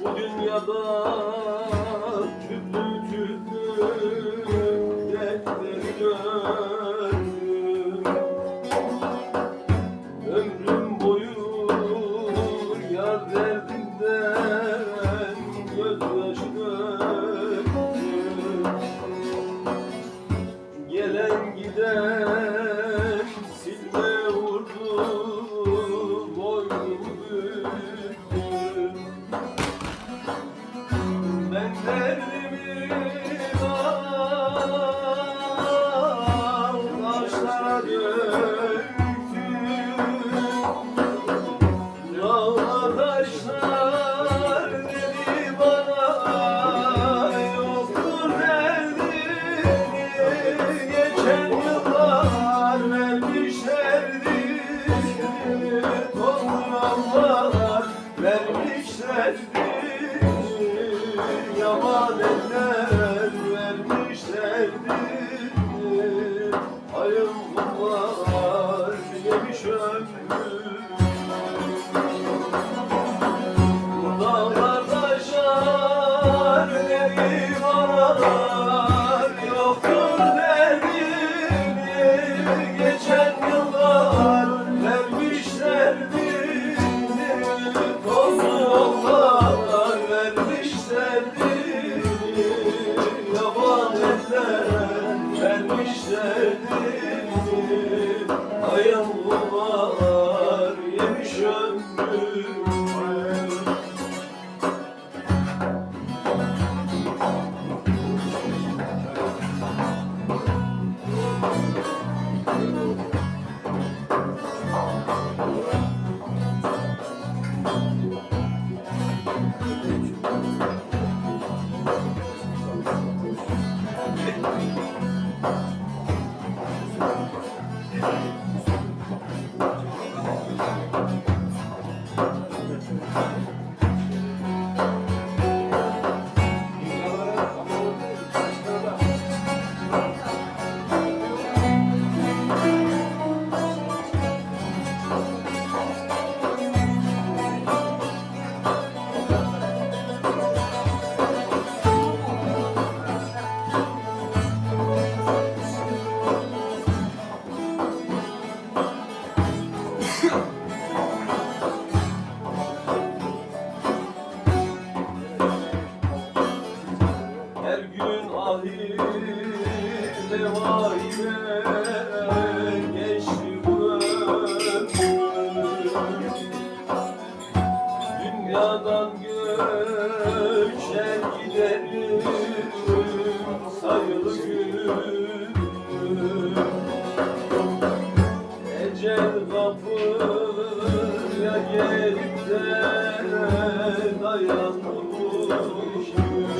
Bu dünyada türlü türlü dertler gördüm Amen. Yemiş ömrüm Dağlar taşar dedi bana Yoktur derdini Geçen yıllar vermişlerdi Tozu yollar vermişlerdi. Yaban eller vermişlerdi. Ayım bunlar Her gün ahirde vahide geçti bu ömrüm Dünyadan göçer giderim sayılı günüm Ecel kapıya gelip de dayanmışım ben